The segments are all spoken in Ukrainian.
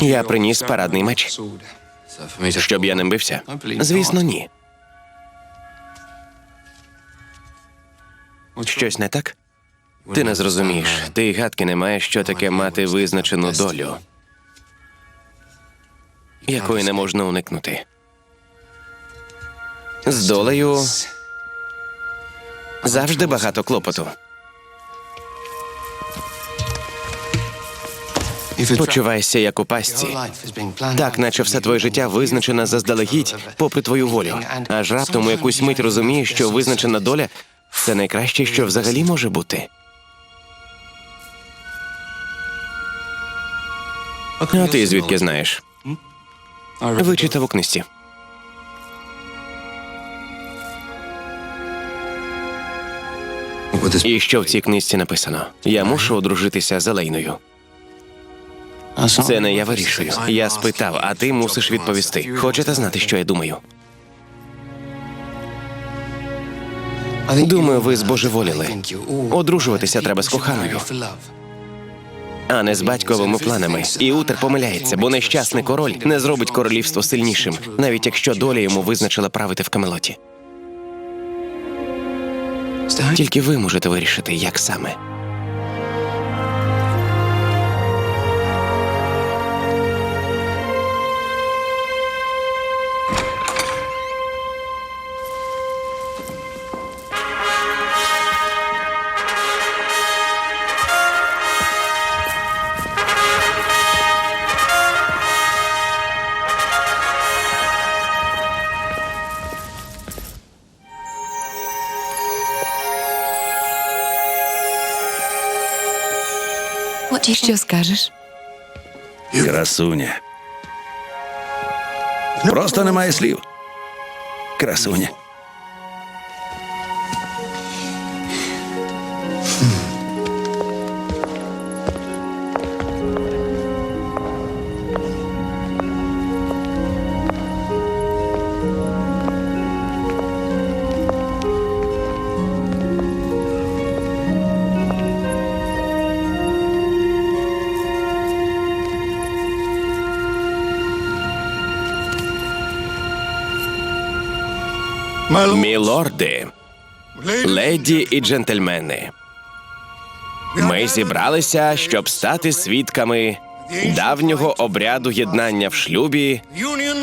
Я приніс парадний меч. Щоб я ним бився? Звісно, ні. Щось не так? Ти не зрозумієш. Ти й гадки не маєш, що таке мати визначену долю, якої не можна уникнути. З долею завжди багато клопоту. Почуваєшся як у пастці. Так, наче все твоє життя визначено заздалегідь, попри твою волю. Аж раптом у якусь мить розумієш, що визначена доля це найкраще, що взагалі може бути. А ти звідки знаєш? Вичитав у книжці. І що в цій книжці написано? Я мушу одружитися з Елейною. Це не я вирішую. Я спитав, а ти мусиш відповісти. Хочете знати, що я думаю? Думаю, ви збожеволіли. Одружуватися треба з коханою, а не з батьковими планами. І Утер помиляється, бо нещасний король не зробить королівство сильнішим, навіть якщо доля йому визначила правити в Камелоті. Тільки ви можете вирішити, як саме. Що скажеш? Красуня. Просто немає слів. Красуня. Мілорди, леді і джентльмени. Ми зібралися, щоб стати свідками давнього обряду єднання в шлюбі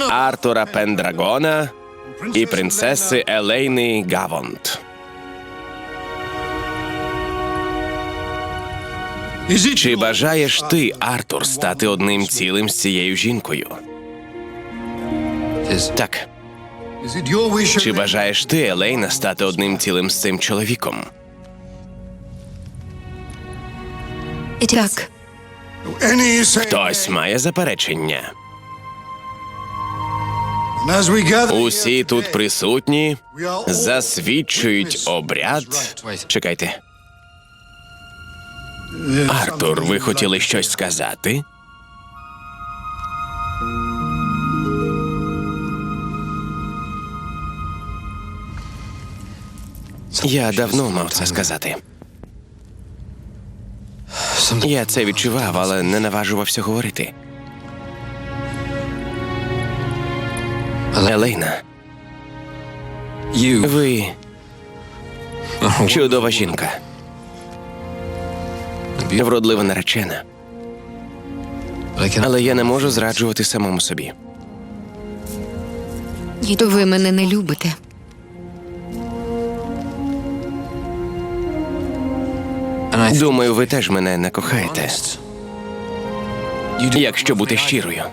Артура Пендрагона і принцеси Елейни Гавонт. Чи бажаєш ти, Артур, стати одним цілим з цією жінкою? Так. Чи бажаєш ти, Елейна, стати одним цілим з цим чоловіком? Так, Хтось має заперечення. Усі тут присутні засвідчують обряд. Чекайте. Артур, ви хотіли щось сказати? Я давно мав це сказати. Я це відчував, але не наважувався говорити. Елейна, ви чудова жінка. Вродлива наречена. Але я не можу зраджувати самому собі. ви мене не любите. Думаю, ви теж мене не кохаєте, якщо бути щирою.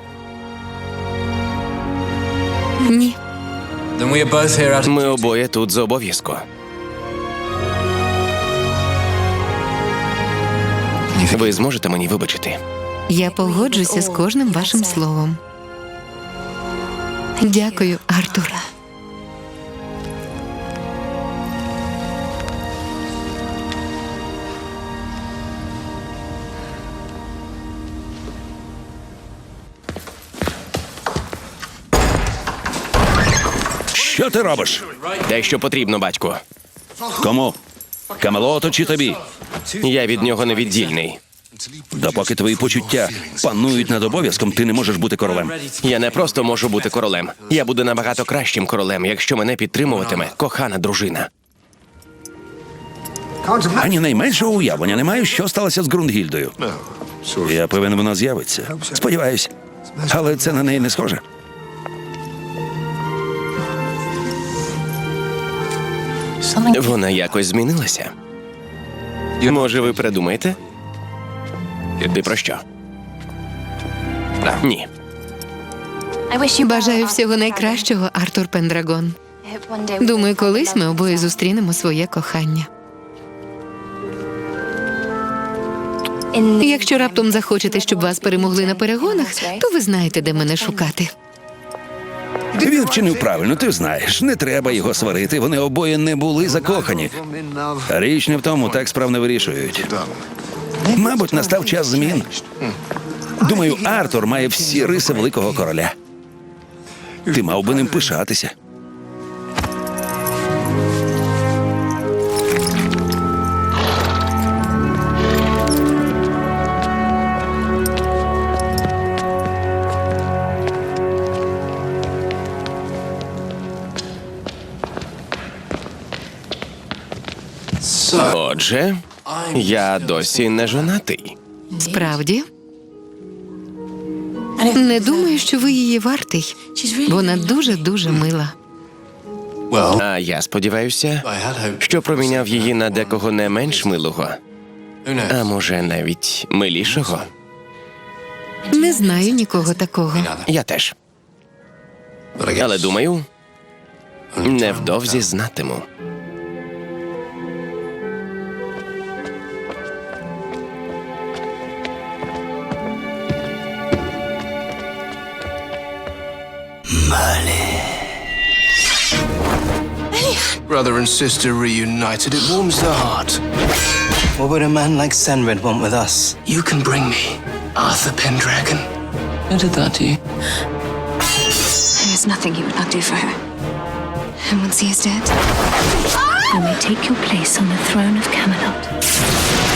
Ні. Ми обоє тут за обов'язку. Ви зможете мені вибачити? Я погоджуся з кожним вашим словом. Дякую, Артур. Що ти робиш? Те, що потрібно, батько. Кому? Камелоту чи тобі? Я від нього невіддільний. Допоки твої почуття панують над обов'язком, ти не можеш бути королем. Я не просто можу бути королем. Я буду набагато кращим королем, якщо мене підтримуватиме кохана дружина. Ані найменшого уявлення не маю, що сталося з Грундгільдою. Я певен, вона з'явиться. Сподіваюсь. Але це на неї не схоже. Вона якось змінилася. Може, ви придумаєте? Ти про що? Ні. Бажаю всього найкращого, Артур Пендрагон. Думаю, колись ми обоє зустрінемо своє кохання. Якщо раптом захочете, щоб вас перемогли на перегонах, то ви знаєте, де мене шукати. Він вчинив правильно, ти знаєш. Не треба його сварити. Вони обоє не були закохані. Річ не в тому, так справ не вирішують. Мабуть, настав час змін. Думаю, Артур має всі риси великого короля. Ти мав би ним пишатися. Отже, я досі не жонатий. Справді, не думаю, що ви її вартий. Вона дуже дуже мила. А я сподіваюся, що проміняв її на декого не менш милого, а може навіть милішого. Не знаю нікого такого. Я теж. Але думаю, only time Merlin. Brother and sister reunited. It warms the heart. What would a man like Senred want with us? You can bring me Arthur Pendragon. Who did that to you? There is nothing you would not do for her. And once he is dead, you may take your place on the throne of Camelot.